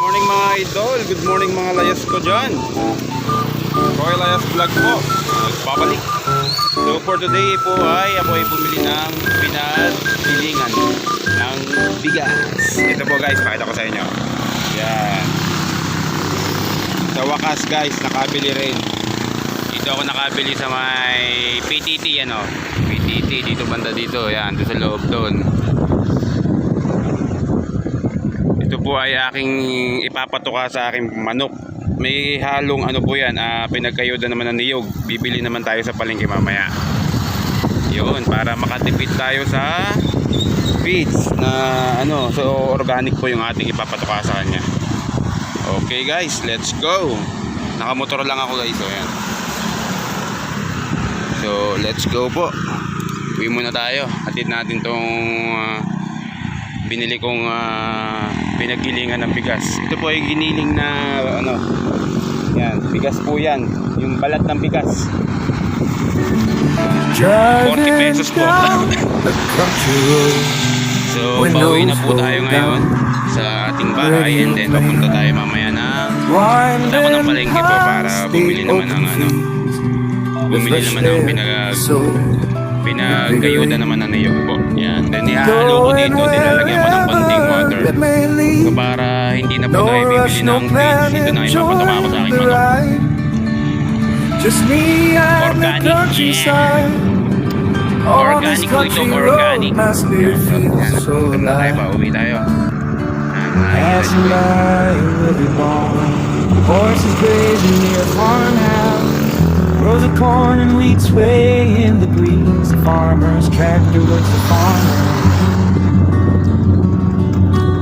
morning mga idol, good morning mga layas ko dyan. Roy Layas Vlog po, nagpapalik So for today po ay ako ay bumili ng pinagpilingan ng bigas. Ito po guys, pakita ko sa inyo. Yan. Sa wakas guys, nakabili rin. Dito ako nakabili sa may PTT ano? PTT, dito banda dito, yan, doon sa loob doon ito po ay aking ipapatuka sa aking manok. May halong ano po yan, ah, pinagkayuda naman ng niyog. Bibili naman tayo sa palengke mamaya. Yun, para makatipid tayo sa feeds na ano, so organic po yung ating ipapatuka sa kanya. Okay guys, let's go. Nakamotor lang ako guys, so yan. So, let's go po. Uwi muna tayo. Hatid natin tong ah, binili kong ah, pinaggilingan ng bigas. Ito po ay giniling na ano, yan, bigas po yan. Yung balat ng bigas. 40 pesos po. So, pauwi na po tayo ngayon sa ating bahay and then papunta tayo mamaya na punta ako ng palengke po para bumili naman ng ano, bumili naman ng pinag pinagkayuda naman ng niyog po. Then ihalo ko dito, nilalagyan ko ng konting water. So, para hindi na po tayo bibili ng feeds. Ito na ipapatuka ko sa aking manok. Just me and the Organic, countryside. Organic po ito, organic. Yan. so Yan. tayo pa, uwi tayo. As nyo. I will be born, grazing near a farmhouse. Rows of corn and wheat sway in the breeze. The farmer's tractor works the farmer.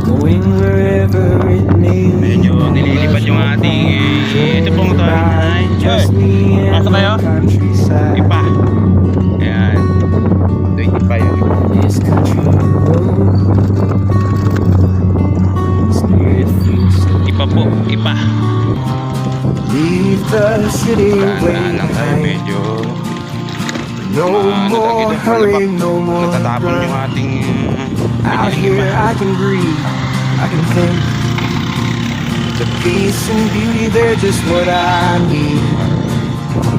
Going wherever it may. Medyo nililipad yung ating eh, ito pong na ay and Nasa countryside. ipa. Yan. Ito yung ipa yun. This country road. Ipa po, ipa. Leave the city Daan lang tayo medyo No tawag more ito, hurry, no more natatapon yung run. ating uh, Out here I can breathe, I can think. The peace and beauty, they're just what I need.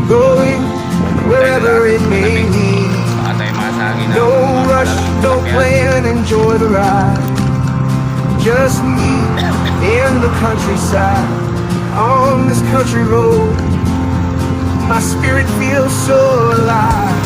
Going wherever it may lead. No rush, no plan, enjoy the ride. Just me in the countryside, on this country road. My spirit feels so alive.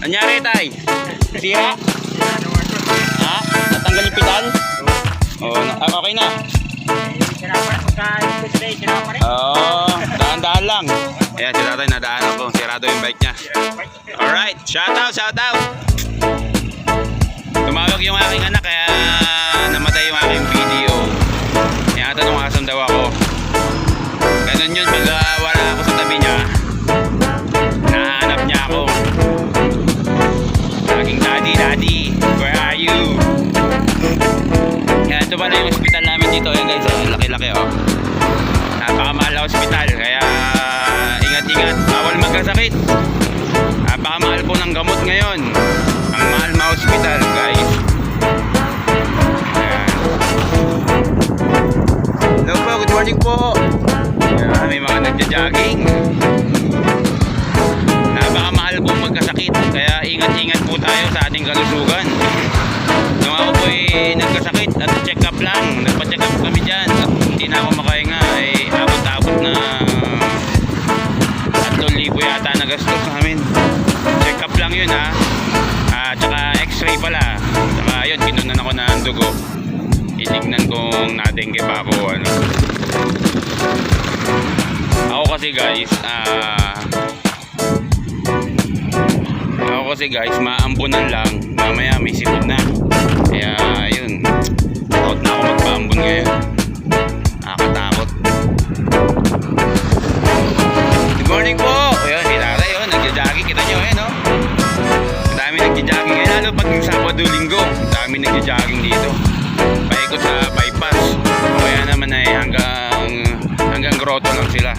Anyari tay? Sira? Ha? Natanggal yung pedal? Oh, na- ah, okay na. Sinapa rin. Oo, dahan-dahan lang. Ayan, si tatay nadaan ako. Sirado yung bike niya. Alright, shout out, shout out. Tumawag yung aking anak kaya namatay yung aking video. Kaya tanong asan daw ako. Daddy, daddy, where are you? Kaya ito pala yung hospital namin dito. Ayan guys, laki-laki oh. Napakamahal na hospital. Kaya ingat-ingat. Bawal magkasakit. Napakamahal po ng gamot ngayon. Ang mahal ma hospital guys. Ayan. Hello po, good morning nagja-jogging. Napakamahal po magkasakit. Kaya ingat-ingat po tayo sa ating kalusugan. Nung ako po ay nagkasakit at check up lang, nagpa-check up kami dyan at hindi na ako makahinga ay abot-abot na 3,000 yata na gastos namin. Check up lang yun ha. Ah, tsaka x-ray pala. Tsaka yun, kinunan ako ng dugo. Itignan kung nadengge pa ako ano. Ako kasi guys, ah ako kasi guys, maambunan lang. Mamaya may sipot na. Kaya yun. Takot na ako magpaambon ngayon. Nakakatakot. Good morning po! Ayun, si tatay yun. Nagja-jogging. Kita nyo eh, no? Ang dami nagja-jogging ngayon. Lalo pag yung Sabado Linggo. Dami nagja-jogging dito. Paikot sa bypass. O kaya naman ay hanggang hanggang grotto lang sila.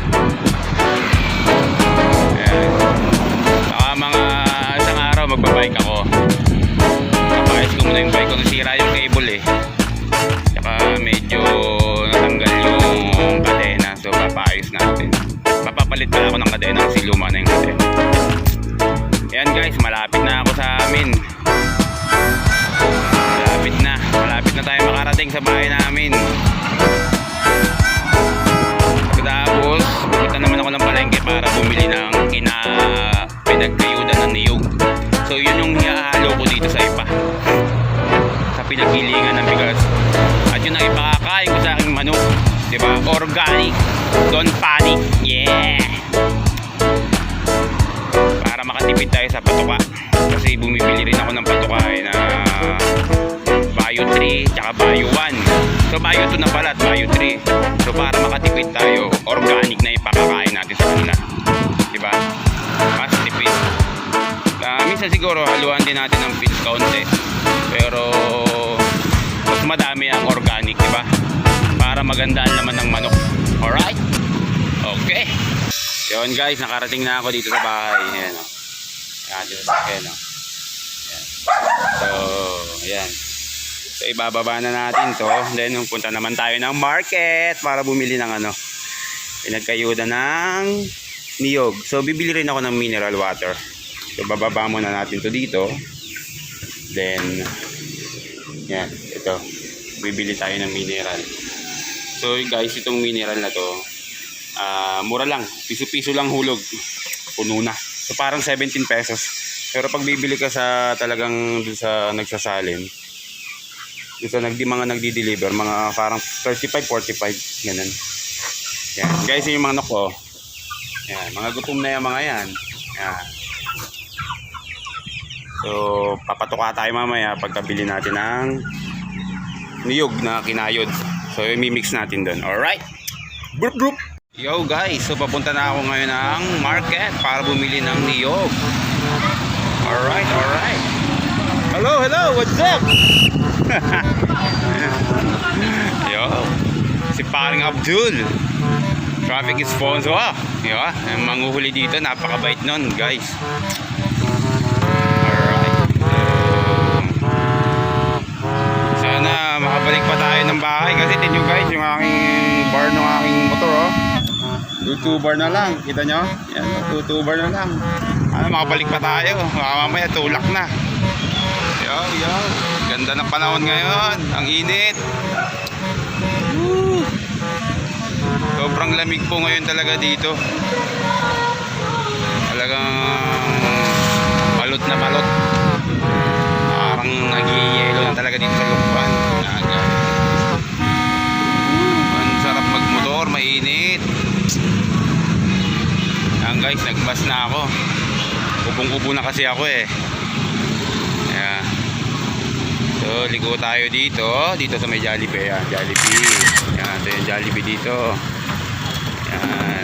Magbabike ako. Napakayos ko muna yung bike ko. Nasira yung cable eh. Tsaka medyo natanggal yung kadena. So papayos natin. Papapalit pala ako ng kadena kasi luma na yung kadena. Ayan guys, malapit na ako sa amin. Malapit na. Malapit na tayo makarating sa bahay namin. Tapos, pupunta naman ako ng palengke para bumili ng Organic. Don't panic. Yeah! Para makatipid tayo sa patuka. Kasi bumibili rin ako ng patuka eh, na Bio 3 tsaka Bio 1 so Bio 2 na pala at Bio 3 so para makatipid tayo organic na ipakakain natin sa kanila diba mas tipid Ah, minsan siguro haluan din natin ng feeds kaunti pero mas madami ang organic diba para maganda ang ng manok alright okay yun guys nakarating na ako dito sa bahay ayan o ayan dito sa akin o So, ayan. So, ibababa na natin to. Then, punta naman tayo ng market para bumili ng ano, pinagkayuda ng niyog. So, bibili rin ako ng mineral water. So, bababa muna natin to dito. Then, yan, ito. Bibili tayo ng mineral. So, guys, itong mineral na to, ah mura lang. Piso-piso lang hulog. Puno na. So, parang 17 pesos. Pero pag bibili ka sa talagang dun sa nagsasalin, dun sa nagdi mga nagdi-deliver, mga parang 35, 45, ganun. Yan. Guys, yung mga manok ko. Yan. Mga gutom na yung mga yan. Yan. So, papatuka tayo mamaya pagkabili natin ng niyog na kinayod. So, imimix natin doon. Alright? Brup, brup. Yo guys, so papunta na ako ngayon ng market para bumili ng niyog. Alright, alright. Hello, hello, what's up? Yo, si paring Abdul. Traffic is sponsor. Ah, yo, ang manguhuli dito, napakabait nun, guys. Makabalik pa tayo ng bahay kasi tinyo guys, yung aking bar ng aking motor, oh. Tutubar na lang, kita nyo? Yan, tutubar na lang. Ano, makabalik pa tayo. Baka mamaya tulak na. Yo, yo. Ganda ng panahon ngayon. Ang init. Sobrang lamig po ngayon talaga dito. Talagang balot na balot. Parang nagiyelo na talaga dito sa lukban. Yan, guys. Guys, nagmas na ako. Ubong-ubo na kasi ako eh. Ayan. So, ligo tayo dito. Dito sa may Jollibee. Ayan, Jollibee. Ayan, ito yung Jollibee dito. Ayan.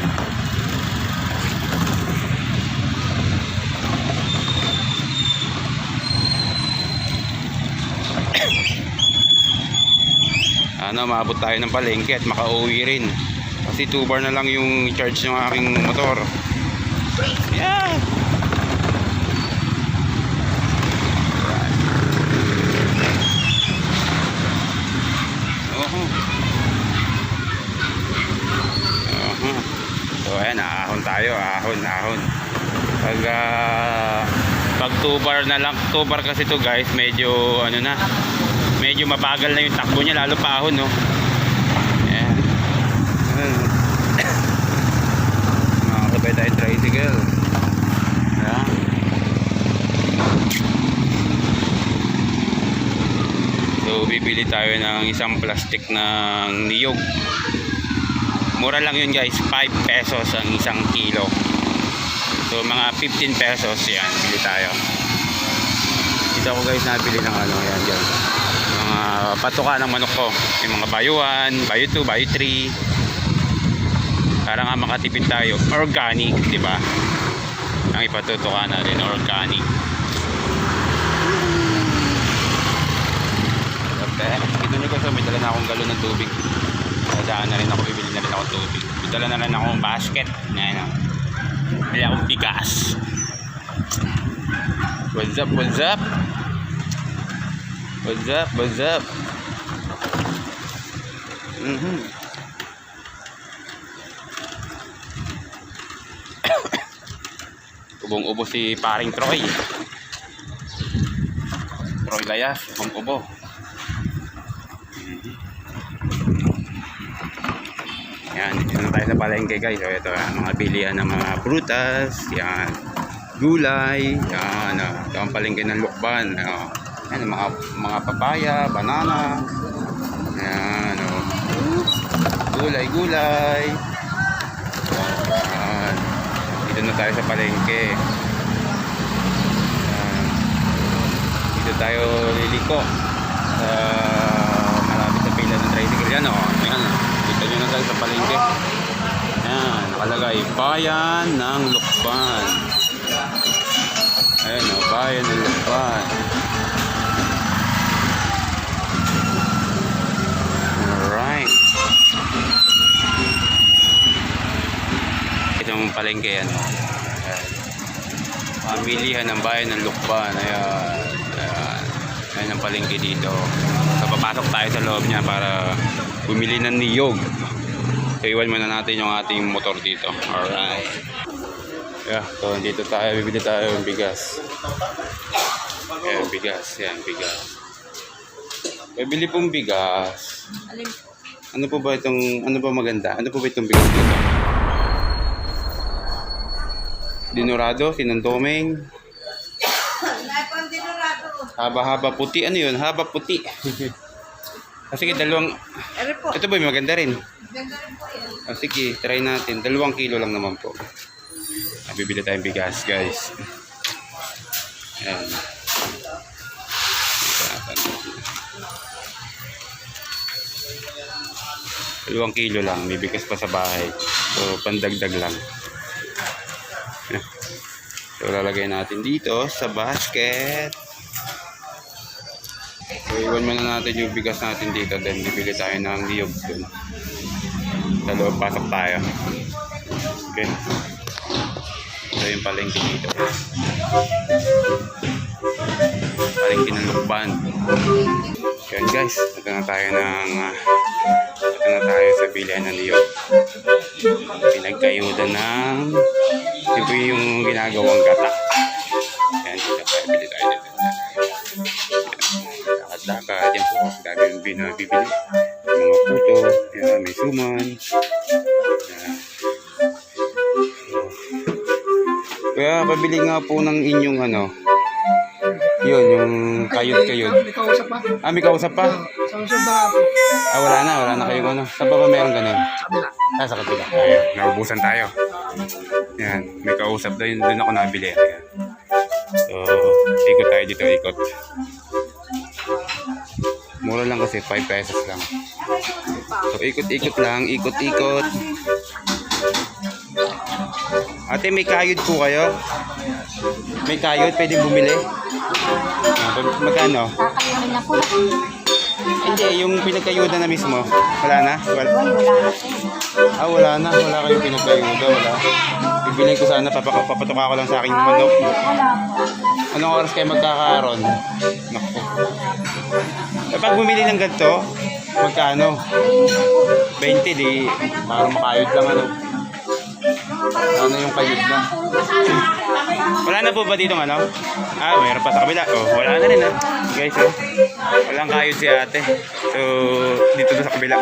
ano, maabot tayo ng palengke at makauwi rin. Kasi 2 bar na lang yung charge ng aking motor. Yeah! Oho. Oho. So ayan, ahon tayo, ahon, ahon. Pag ah, pag 2 bar na lang, 2 bar kasi to guys, medyo ano na, medyo mabagal na yung takbo niya lalo pa ahon no Ayan. Ayan. makakabay tayo tricycle Ayan. so bibili tayo ng isang plastic ng niyog. Mura lang yun guys. 5 pesos ang isang kilo. So mga 15 pesos yan. Bili tayo. Dito ako guys nabili ng ano yan dyan. Mga patuka ng manok ko. Yung mga bayuan, bayo 2, bayo 3 para nga makatipid tayo organic, di ba ang ipatutuka natin organic Okay. Ito nyo kasi may dala na akong galon ng tubig. Dadaan na rin ako, bibili na rin ako tubig. May dala na rin akong basket. Ngayon o. May akong bigas. What's up, what's up? What's up, what's up? Mhm. Ubong-ubo si paring Troy. Troy Layas, ubong-ubo. Yan, dito na tayo sa palengke guys. So, ito, mga bilihan ng mga prutas. Yan, gulay. Yan, ah, ito ang palengke ng lukban. ah. Yan, mga, mga papaya, banana. Yan, oh. Dito na tayo sa palengke. Yan. Dito tayo liliko. Sa malapit sa pila ng tricycle. Yan, oh. Yan, oh. Dito nyo na tayo sa palengke. Yan, nakalagay. Bayan ng Lukban. Ayan, oh. Bayan ng Lukban. Alright. Itong palengke yan. Ayan. Pamilihan ng bayan ng Lukban. Ayan. Ayan. Ayan ang palengke dito. So, papasok tayo sa loob niya para bumili ng niyog. So, iwan muna natin yung ating motor dito. Alright. Yeah, so dito tayo, bibili tayo ng bigas. Ayan, bigas. Yan, bigas. Bibili pong bigas. Ano po ba itong, ano ba maganda? Ano po ba itong bigas dito? Dinurado. haba-haba puti. Ano yun? Haba puti. Ah, sige, dalawang, po. ito ba yung maganda rin? Ganda rin po yan. Ah, sige, try natin. Dalawang kilo lang naman po. Ah, bibili tayong bigas, guys. Ayan. Dalawang kilo lang. May bigas pa sa bahay. So, pandagdag lang. So, lalagay natin dito sa basket. So, iwan muna natin yung bigas natin dito. Then, bibili tayo ng niyog dun. Sa loob, pasok tayo. Okay. Ito yung palengke dito. Palengke ng lukban. Yan guys, ito na tayo ng uh, na tayo sa bilihan ng niyog. Pinagkayudan ng ito po yung ginagawang gata. Yan, dito tayo, bili tayo dito. Lakad-lakad, yan po, ang dami yung binabibili. Mga puto, yan, may suman. Yan. Kaya pabili nga po ng inyong ano. Yun, yung kayod-kayod. May kausap pa. Ah, may kausap pa? Sa Susunod na. Ah, wala na. Wala na kayo ano. Saan pa ba meron ganun? Ah, sa kabila. Ayan, naubusan tayo. Yan, may kausap doon. Doon ako nabili. Ayan. So, ikot tayo dito, ikot. Mura lang kasi, 5 pesos lang. So, ikot-ikot lang, ikot-ikot. Ate, may kayod po kayo? May kayod, pwede bumili? Mag- magkano? Kakailan na po. Hindi, yung pinagkayuda na mismo. Wala na? Wala. Wala na. Ah, wala na. Wala kayong pinagkayuda. Wala. Bibilin ko sana. Papaka, papatuka ko lang sa aking manok. Anong oras kayo magkakaroon? Naku. Eh, pag bumili ng ganito, magkano? 20, di. Parang makayod lang ano. Ano yung kayod na? Wala na po ba dito ano? Ah, mayroon pa sa kabila. Oh, wala na rin ah. Guys, oh. Walang kayod si ate. So, dito na sa kabila.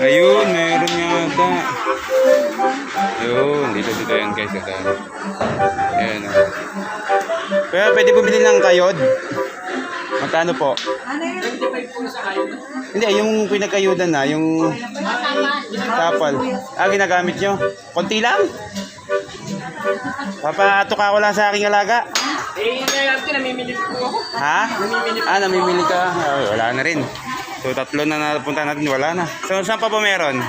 Ayun, meron yata. Ayun, dito dito yan guys. Ito. Ayan oh. Kaya pwede bumili ng kayod. Magkano po? Hindi, yung pinagkayudan na, yung tapal. Ah, ginagamit nyo? Konti lang? Papatuka ko lang sa aking alaga. Eh, ngayon ko, namimili po ako. Ha? Ah, namimili ka. Ay, wala na rin. So, tatlo na napunta natin, wala na. So, saan pa ba meron?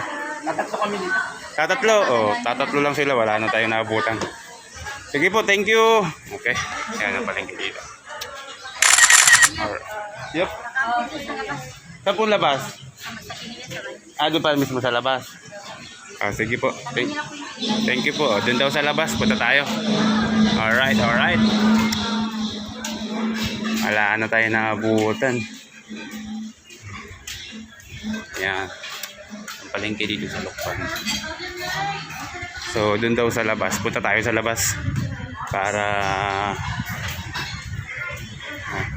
Natatlo kami dito. Tatatlo? Oh, tatatlo lang sila. Wala na tayo naabutan. Sige po, thank you. Okay. Yan ang palengke dito. Alright. Yep. Saan po labas? Ah, doon pa mismo sa labas. Ah, sige po. Thank, thank you po. Doon daw sa labas. Punta tayo. Alright, alright. Wala na tayo naabutan. Yan. Ang palengke dito sa Lokpan. So, doon daw sa labas. Punta tayo sa labas. Para... Ah.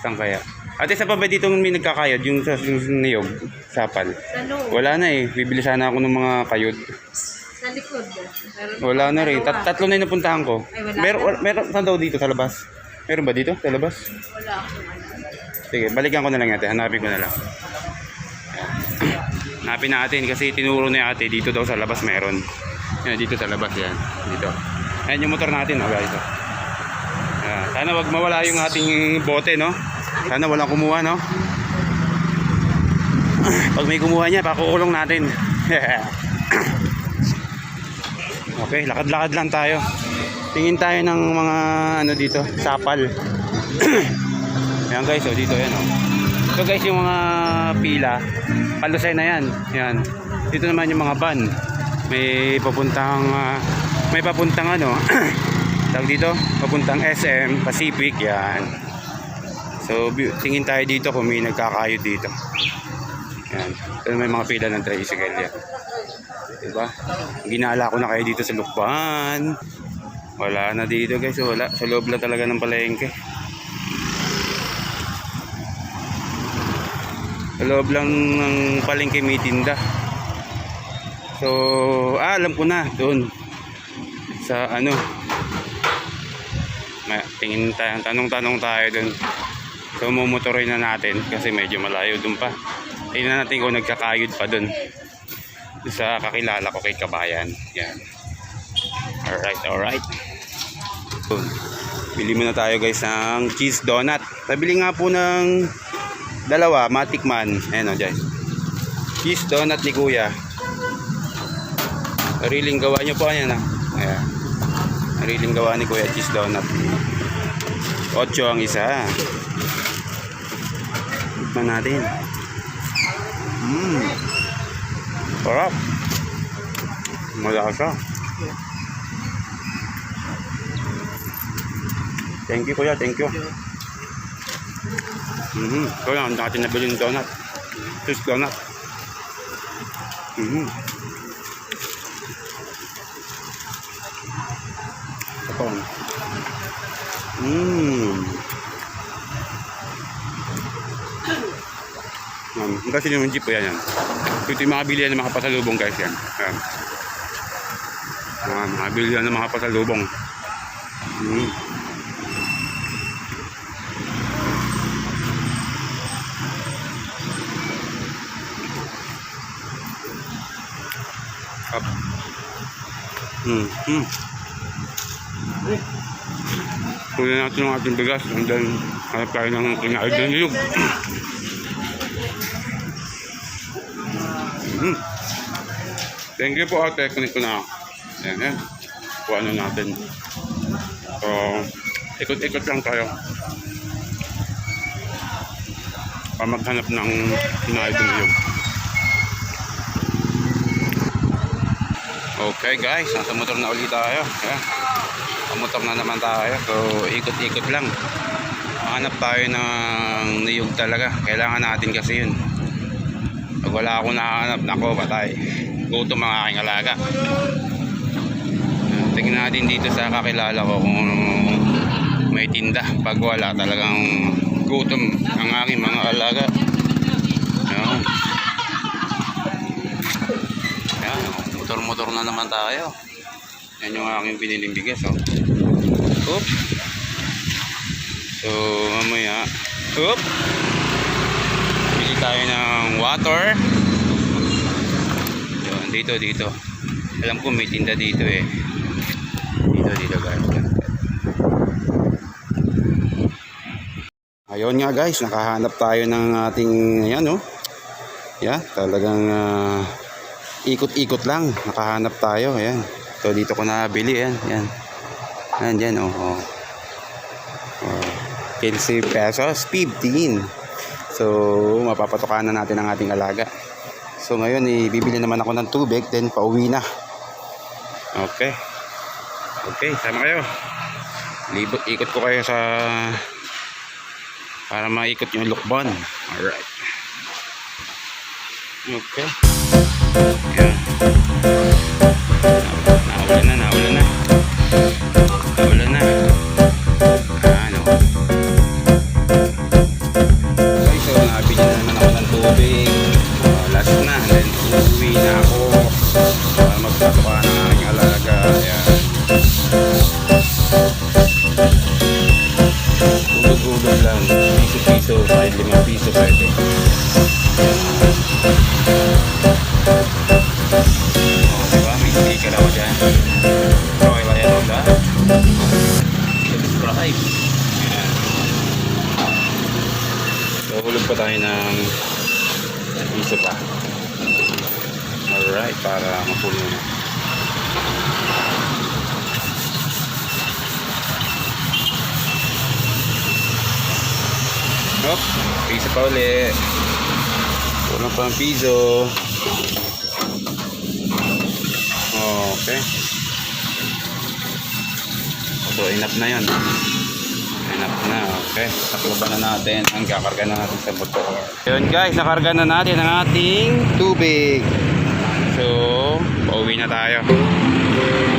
Saan kaya? Ate, sa pa ba dito may nagkakayod? Yung sa niyog? Sapal? Sa loob. Wala na eh. Bibili sana ako ng mga kayod. Sa likod. Meron Wala na rin. Tat tatlo na yung napuntahan ko. Ay, wala Meron, na. wala- meron, saan daw dito sa labas? Meron ba dito sa labas? Wala akong ano. Sige, balikan ko na lang ate. Hanapin ko na lang. Hanapin natin kasi tinuro ni ate dito daw sa labas meron. Yan, dito sa labas yan. Dito. Ayan yung motor natin. Oh, guys. Ayan. Sana wag mawala yung ating bote, no? Sana walang kumuha, no? Pag may kumuha niya, pakukulong natin. okay, lakad-lakad lang tayo. Tingin tayo ng mga ano dito, sapal. Yan guys, oh, dito yan oh. Ito guys yung mga pila, palusay na yan. Yan. Dito naman yung mga van. May papuntang ah, may papuntang ano, tag dito, papuntang SM Pacific yan. So tingin tayo dito kung may nagkakayod dito. Yan. Ito may mga pila ng tricycle yan. Diba? Ginala ko na kayo dito sa Lukban. Wala na dito guys, wala. Sa loob lang talaga ng palengke. Sa loob lang ng palengke may tinda. So, ah, alam ko na, doon. Sa ano, may, tingin tayo, tanong-tanong tayo doon. So, mumotoroy na natin kasi medyo malayo doon pa. Tingnan natin kung nagkakayod pa. Doon sa kakilala ko kay Kabayan. Yan. Alright, alright. Doon. Bili muna tayo guys ng cheese donut. Nabili nga po ng dalawa, Matic Man. Ayan o, guys. Cheese donut ni Kuya. Sariling gawa niyo po. Ayan ah. Ayan. Sariling gawa ni Kuya, cheese donut. Ocho ang isa. Tikman natin. Mmm. Sarap. Malasa. Thank you kuya, thank you. Mhm. Ito lang, ang natin nabili yung donut. Cheese donut. Mhm. Ito. Mmm. Yan. Kasi yung jeep po yan. yan. So, ito yung mga bilihan ng mga pasalubong guys yan. Yan. Mga, mga bilihan ng mga pasalubong. Hmm. Up. Hmm. Hmm. Kunin natin ang ating bigas and then hanap tayo ng kinaid na niyog. Hmm. Thank you po ate. Kunin ko na. Ayan, yan. Kuha na natin. So, ikot-ikot lang tayo. Para maghanap ng kinaid na niyog. Okay guys, nasa motor na ulit tayo. Sa motor na naman tayo. So, ikot-ikot lang. Hanap tayo ng niyog talaga. Kailangan natin kasi yun. Pag wala akong nahanap, nako, patay. Gutom ang aking alaga. Tingnan natin dito sa kakilala ko kung may tinda. Pag wala, talagang gutom ang aking mga alaga. Ayan. Ayan, motor-motor na naman tayo. Yan yung aking biniling bigas, oh. Oop. So, mamaya. Oop. Tayo ng water. Yun, dito, dito. Alam ko may tinda dito eh. Dito, dito guys. Ayun nga guys, nakahanap tayo ng ating, ayan oh. Yeah, talagang ah, ikot-ikot lang. Nakahanap tayo, ayan. So dito ko nabili, ayan, ayan. Ayan, dyan, oh. oh. oh 15 pesos, 15. So, mapapatokan na natin ang ating alaga. So, ngayon, eh, bibili naman ako ng tubig, then pauwi na. Okay. Okay, sama kayo. Libot, ikot ko kayo sa para maikot yung lukban. Alright. Okay. Yan. Naulan na, naulan na. Alright, para mapuno na. Hop, piso pa uli. Kulang pa ang piso. Okay. So, enough na yun. Enough na. Okay. Takloban na natin ang kakarga na natin sa motor. Yun guys, nakarga na natin ang ating tubig. So, pauwi na tayo.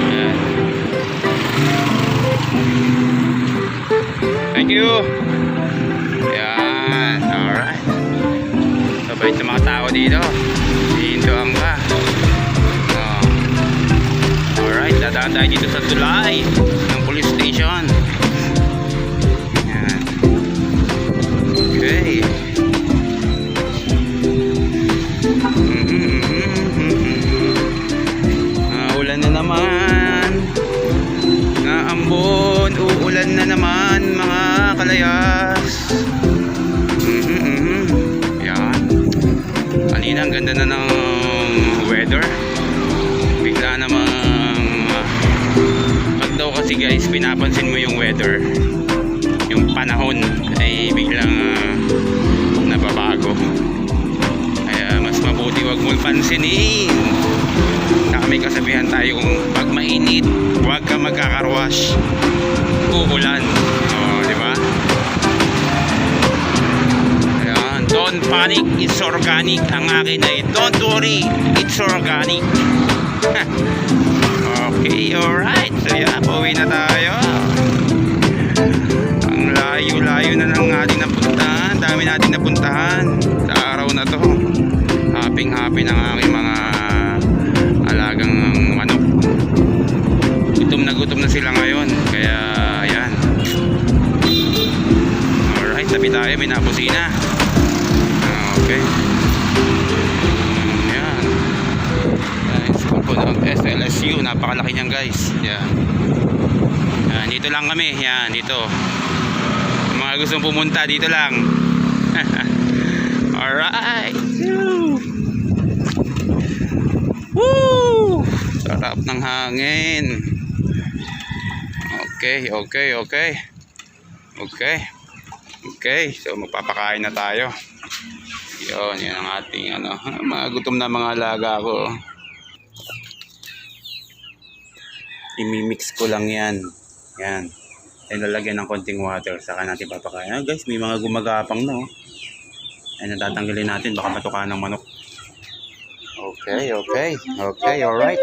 Ayan. Thank you. Yan. Alright. Sabay sa mga tao dito. Hintuan ka. Oh. Alright. Dadaan tayo dito sa tulay ng police station. Yan. Okay. Naman mga kalayas. Mm-hmm. Yan. Kanina ang ganda na ng weather. Bigla namang pag daw kasi guys pinapansin mo yung weather yung panahon ay biglang ah, nababago. Kaya mas mabuti wag mo pansinin. Saka may kasabihan tayo kung pag mainit, huwag ka magkakarwash. Uulan. O, di ba? Ayan. Don't panic, it's organic. Ang akin ay, don't worry, it's organic. okay, alright. So, yeah, pauwi na tayo. Ang layo-layo na ng ating napuntahan. Dami nating napuntahan sa araw na to. Happy-happy ng aking mga alagang manok. Gutom na gutom na sila ngayon. Kaya, yan. Alright, tabi tayo. May napusina. Ah, Okay. Yan. Nice. Kumpon. LSU. Napakalaki niyan guys. Yan. Yan, dito lang kami. Yan, dito. Mga gustong pumunta, dito lang. Alright. Woo! Sarap ng hangin. Okay, okay, okay. Okay. Okay, so magpapakain na tayo. Yun, yan ang ating ano, mga gutom na mga alaga ko. Imimix ko lang yan. Yan. Ay lalagyan ng konting water, saka natin papakain. Ah, guys, may mga gumagapang no. Ay natatanggalin natin, baka matuka ng manok. Okay, okay. Okay, alright.